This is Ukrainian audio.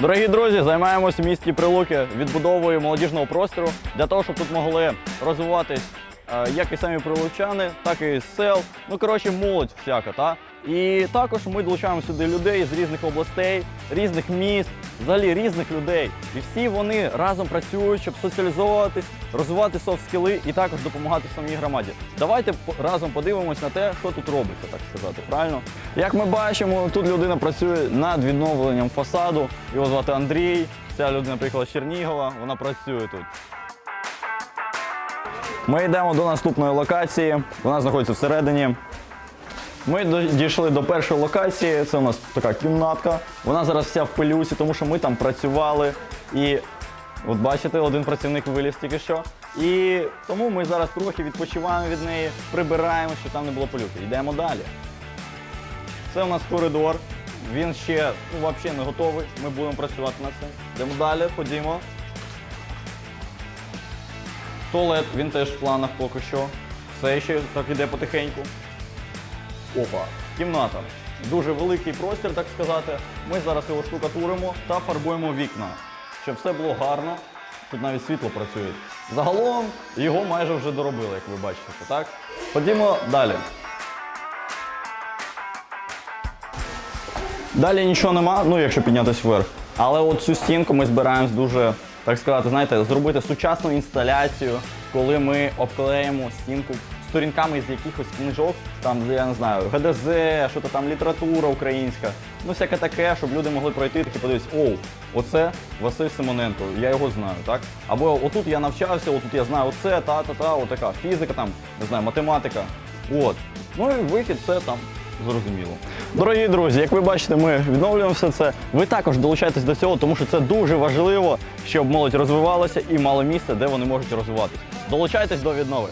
Дорогі друзі, займаємось в місті Прилуки відбудовою молодіжного простору для того, щоб тут могли розвиватись е, як і самі прилучани, так і сел. Ну коротше, молодь всяка, та і також ми долучаємо сюди людей з різних областей, різних міст, взагалі різних людей. І всі вони разом працюють, щоб соціалізовуватись, розвивати софт-скіли і також допомагати самій громаді. Давайте разом подивимось на те, що тут робиться, так сказати. Правильно? Як ми бачимо, тут людина працює над відновленням фасаду. Його звати Андрій. Ця людина, наприклад, з Чернігова, вона працює тут. Ми йдемо до наступної локації. Вона знаходиться всередині. Ми дійшли до першої локації. Це у нас така кімнатка. Вона зараз вся в пилюсі, тому що ми там працювали. І от бачите, один працівник виліз тільки що. І тому ми зараз трохи відпочиваємо від неї, прибираємо, щоб там не було пилюки. Йдемо далі. Це у нас коридор. Він ще ну, взагалі не готовий. Ми будемо працювати над цим. Йдемо далі, ходімо. Туалет, він теж в планах поки що. Все ще так іде потихеньку. Опа, кімната. Дуже великий простір, так сказати. Ми зараз його штукатуримо та фарбуємо вікна, щоб все було гарно. Тут навіть світло працює. Загалом його майже вже доробили, як ви бачите, так? Ходімо далі. Далі нічого нема, ну якщо піднятися вверх. Але от цю стінку ми збираємось дуже, так сказати, знаєте, зробити сучасну інсталяцію, коли ми обклеїмо стінку сторінками з якихось книжок, там, я не знаю, ГДЗ, що то там література українська, ну всяке таке, щоб люди могли пройти такі подивитися, оу, оце Василь Симоненко, я його знаю, так? Або отут я навчався, отут я знаю оце, та-та-та, отака фізика, там, не знаю, математика. От. Ну і вихід це там Зрозуміло. Дорогі друзі, як ви бачите, ми відновлюємо все це. Ви також долучайтесь до цього, тому що це дуже важливо, щоб молодь розвивалася і мала місце, де вони можуть розвиватися. Долучайтесь до віднови.